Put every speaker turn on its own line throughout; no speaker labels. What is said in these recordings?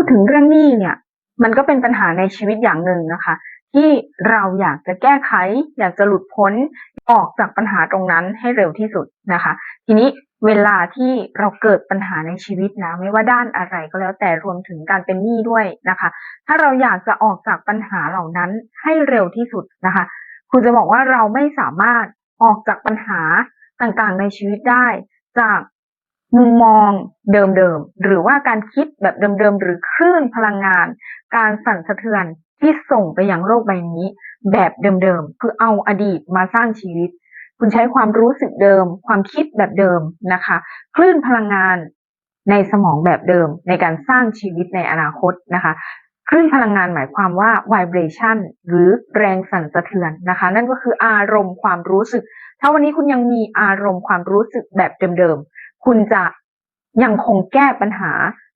ดถึงเรื่องหนี้เนี่ย มันก็เป็นปัญหาในชีวิตอย่างหนึ่งนะคะ ที่เราอยากจะแก้ไข อยากจะหลุดพ้นออกจากปัญหาตรงนั้นให้เร็วที่สุดนะคะ ทีนี้เวลาที่เราเกิดปัญหาในชีวิตนะไม่ว่าด้านอะไรก็แล้วแต่รวมถึงการเป็นหนี้ด้วยนะคะ ถ้าเราอยากจะออกจากปัญหาเหล่านั้นให้เร็วที่สุดนะคะคุณจะบอกว่าเราไม่สามารถออกจากปัญหาต่างๆในชีวิตได้ จาก มุมมองเดิมๆ หรือว่าการคิดแบบเดิมๆ หรือคลื่นพลังงาน การสั่นสะเทือนที่ส่งไปยังโลกใบนี้ แบบเดิมๆ คือเอาอดีตมาสร้างชีวิต คุณใช้ความรู้สึกเดิม ความคิดแบบเดิมนะคะ คลื่นพลังงานในสมองแบบเดิมในการสร้างชีวิตในอนาคตนะคะคลื่นพลังงานหมายความว่า vibration หรือแรงสั่นสะเทือนนะคะ นั่นก็คืออารมณ์ความรู้สึก ถ้าวันนี้คุณยังมีอารมณ์ความรู้สึกแบบเดิมๆ คุณจะยังคงแก้ปัญหา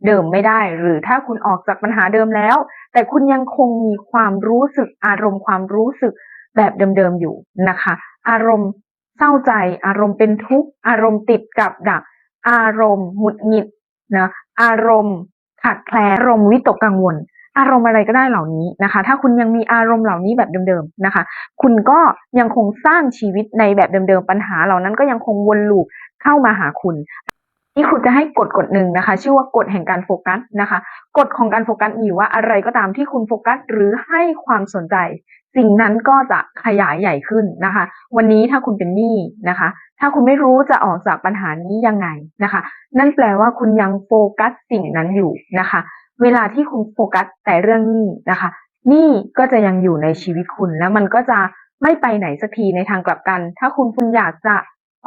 เดิมไม่ได้ หรือถ้าคุณออกจากปัญหาเดิมแล้ว แต่คุณยังคงมีความรู้สึกอารมณ์ความรู้สึกแบบเดิมๆอยู่นะคะ อารมณ์เศร้าใจ อารมณ์เป็นทุกข์ อารมณ์ติดกับดัก อารมณ์หงุดหงิดนะอารมณ์ขาดแคลนอารมณ์วิตกกังวล อารมณ์อะไรก็ได้เหล่านี้นะคะ ถ้าคุณยังมีอารมณ์เหล่านี้แบบเดิมๆนะคะ คุณก็ยังคงสร้างชีวิตในแบบเดิมๆปัญหาเหล่านั้นก็ยังคงวนลูปเข้ามาหาคุณ นี่คุณจะให้กฎกฎหนึ่งนะคะ ชื่อว่ากฎแห่งการโฟกัสนะคะกฎของการโฟกัสอยู่ว่าอะไรก็ตามที่คุณโฟกัสหรือให้ความสนใจ สิ่งนั้นก็จะขยายใหญ่ขึ้นนะคะ วันนี้ถ้าคุณเป็นหนี้นะคะ ถ้าคุณไม่รู้จะออกจากปัญหานี้ยังไงนะคะ นั่นแปลว่าคุณยังโฟกัสสิ่งนั้นอยู่นะคะ เวลาที่คุณโฟกัสแต่เรื่องหนี้นะคะหนี้ก็จะยังอยู่ในชีวิตคุณแล้วมันก็จะไม่ไปไหนสักทีในทางกลับกัน ถ้าคุณคุณอยากจะ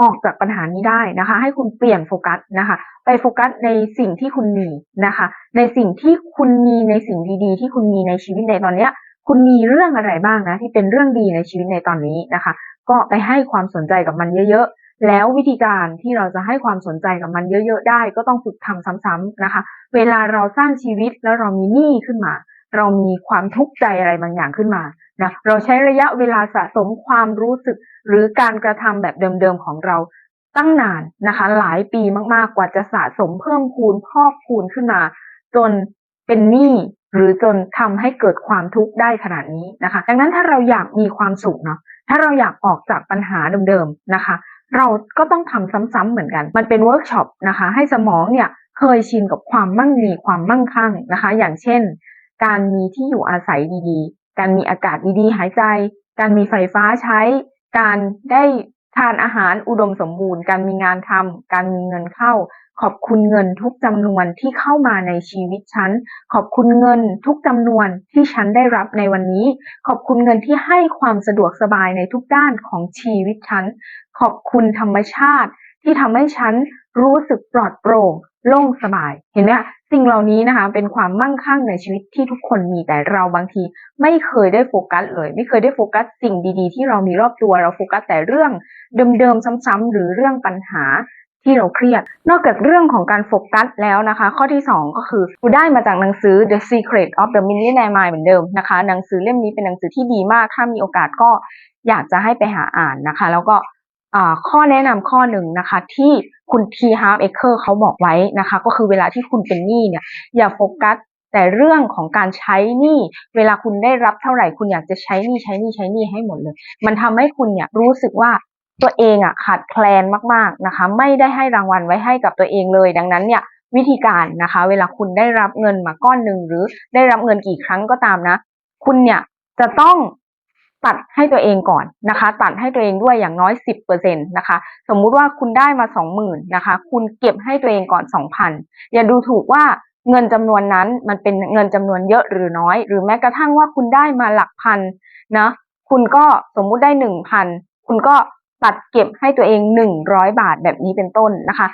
ออกจากปัญหานี้ได้นะคะ ให้คุณเปลี่ยนโฟกัสนะคะ ไปโฟกัสในสิ่งที่คุณมีนะคะ ในสิ่งที่คุณมีในสิ่งดีๆ ที่คุณมีในชีวิตในตอนเนี้ย คุณมีเรื่องอะไรบ้างนะที่เป็นเรื่องดีในชีวิตในตอนนี้นะคะ ก็ไปให้ความสนใจกับมันเยอะๆ แล้ววิธีการที่เราจะให้ความสนใจกับมันเยอะๆได้ ก็ต้องฝึกทำซ้ำๆนะคะ เวลาเราสร้างชีวิตแล้วเรามีหนี้ขึ้นมา เรามีความทุกข์ใจอะไรบางอย่างขึ้นมา นะเราใช้ระยะเวลาสะสมความรู้สึก หรือการกระทำแบบเดิมๆของเราตั้งนานนะคะ หลายปีมากๆกว่าจะสะสมเพิ่มพูนพอกพูนขึ้นมา จนเป็นหนี้หรือจนทำให้เกิดความทุกข์ได้ขนาดนี้นะคะ ดังนั้นถ้าเราอยากมีความสุขเนาะถ้าเราอยากออกจากปัญหาเดิมๆนะคะ เราก็ต้องทำซ้ำๆเหมือนกัน มันเป็นเวิร์กช็อปนะคะ ให้สมองเนี่ยเคยชินกับความมั่งมีความมั่งคั่งนะคะ อย่างเช่น การมีที่อยู่อาศัยดีๆ การมีอากาศดีๆ หายใจ การมีไฟฟ้าใช้ การได้ทานอาหารอุดมสมบูรณ์ การมีงานทำการมีเงินเข้า ขอบคุณเงินทุกจำนวนที่เข้ามาในชีวิตฉัน ขอบคุณเงินทุกจำนวนที่ฉันได้รับในวันนี้ ขอบคุณเงินที่ให้ความสะดวกสบายในทุกด้านของชีวิตฉัน ขอบคุณธรรมชาติที่ทำให้ฉันรู้สึกปลอดโปร่งโล่งสบาย เห็นไหม สิ่งเหล่านี้นะคะ เป็นความมั่งคั่งในชีวิตที่ทุกคนมีแต่เราบางที ไม่เคยได้โฟกัสเลย ไม่เคยได้โฟกัสสิ่งดีๆ ที่เรามีรอบตัวเราโฟกัสแต่เรื่องเดิมๆซ้ำๆหรือเรื่องปัญหาที่เราเครียด นอกจากเรื่องของการโฟกัสแล้วนะคะ ข้อที่ 2 ก็คือกูได้มาจากหนังสือ The Secret of the Millionaire Mind เหมือนเดิมนะคะ หนังสือเล่มนี้เป็นหนังสือที่ดีมาก ถ้ามีโอกาสก็อยากจะให้ไปหาอ่านนะคะ แล้วก็ ข้อแนะนำข้อหนึ่งนะคะ ที่คุณทีฮาร์ฟเอเคอร์เขาบอกไว้นะคะ ก็คือเวลาที่คุณเป็นหนี้เนี่ย อย่าโฟกัสแต่เรื่องของการใช้หนี้เวลาคุณได้รับเท่าไหร่คุณอยากจะใช้หนี้ใช้หนี้ใช้หนี้ให้หมดเลย มันทำให้คุณเนี่ยรู้สึกว่าตัวเองอะขาดแคลนมากๆนะคะ ไม่ได้ให้รางวัลไว้ให้กับตัวเองเลย ดังนั้นเนี่ยวิธีการนะคะ เวลาคุณได้รับเงินมาก้อนหนึ่งหรือได้รับเงินกี่ครั้งก็ตามนะ คุณเนี่ยจะต้อง ตัดให้ตัวเองก่อนนะคะ ตัดให้ตัวเองด้วยอย่างน้อยสิบเปอร์เซ็นตนะคะ สมมุติว่าคุณได้มาสองหมื่นนะคะ คุณเก็บให้ตัวเองก่อนสองพันอย่าดูถูกว่าเงินจำนวนนั้นมันเป็นเงินจำนวนเยอะหรือน้อย หรือแม้กระทั่งว่าคุณได้มาหลักพันนะคุณก็สมมุติได้หนึ่งพันคุณก็ตัดเก็บให้ตัวเองหนึ่งร้อยบาทแบบนี้เป็นต้นนะคะ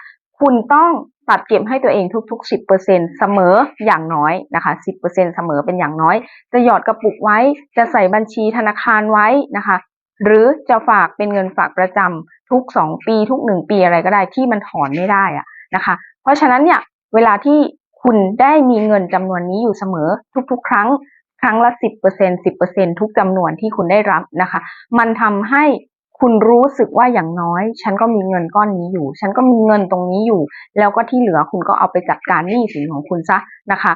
คุณต้องตัดเก็บให้ตัวเองทุกๆสิบเปอร์เซ็นเสมออย่างน้อยนะคะสิบเปอร์เซ็นเสมอเป็นอย่างน้อย จะหยอดกระปุกไว้ จะใส่บัญชีธนาคารไว้นะคะ หรือจะฝากเป็นเงินฝากประจำทุกสองปีทุกหนึ่งปีอะไรก็ได้ที่มันถอนไม่ได้อะนะคะ เพราะฉะนั้นเนี่ยเวลาที่คุณได้มีเงินจำนวนนี้อยู่เสมอทุกๆ ครั้งครั้งละสิบเปอร์เซ็นสิบเปอร์เซ็นทุกจำนวนที่คุณได้รับนะคะ มันทำให้ คุณรู้สึกว่าอย่างน้อย ฉันก็มีเงินก้อนนี้อยู่ ฉันก็มีเงินตรงนี้อยู่ แล้วก็ที่เหลือคุณก็เอาไปจัดการหนี้สินของคุณซะนะคะ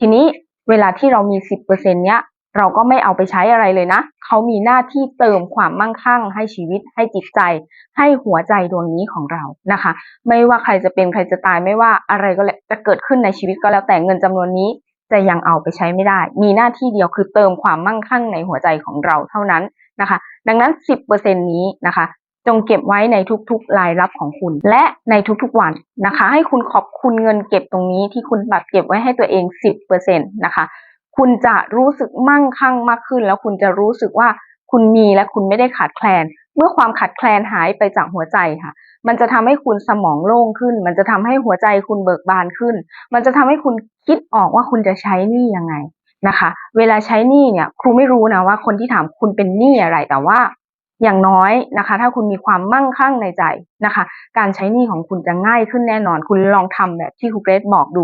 ทีนี้เวลาที่เรามีสิบเปอร์เซ็นเนี้ย เราก็ไม่เอาไปใช้อะไรเลยนะ เขามีหน้าที่เติมความมั่งคั่ง ให้ชีวิต ให้จิตใจ ให้หัวใจดวงนี้ของเรานะคะ ไม่ว่าใครจะเป็นใครจะตายไม่ว่าอะไรก็แล้วจะเกิดขึ้นในชีวิตก็แล้วแต่เงินจำนวนนี้จะยังเอาไปใช้ไม่ได้ มีหน้าที่เดียวคือเติมความมั่งคั่งในหัวใจของเราเท่านั้นนะคะ ดังนั้น 10%นี้นะคะ จงเก็บไว้ในทุกๆรายรับของคุณ และในทุกๆวันนะคะ ให้คุณขอบคุณเงินเก็บตรงนี้ที่คุณบัตรเก็บไว้ให้ตัวเอง 10%นะคะคุณจะรู้สึกมั่งคั่งมากขึ้น แล้วคุณจะรู้สึกว่าคุณมีและคุณไม่ได้ขาดแคลน เมื่อความขาดแคลนหายไปจากหัวใจค่ะ มันจะทำให้คุณสมองโล่งขึ้น มันจะทำให้หัวใจคุณเบิกบานขึ้น มันจะทำให้คุณคิดออกว่าคุณจะใช้นี้ยังไง นะคะ เวลาใช้หนี้เนี่ยครูไม่รู้นะว่าคนที่ถามคุณเป็นหนี้อะไร แต่ว่าอย่างน้อยนะคะ ถ้าคุณมีความมั่งคั่งในใจนะคะ การใช้หนี้ของคุณจะง่ายขึ้นแน่นอน คุณลองทำแบบที่ครูเกรดบอกดู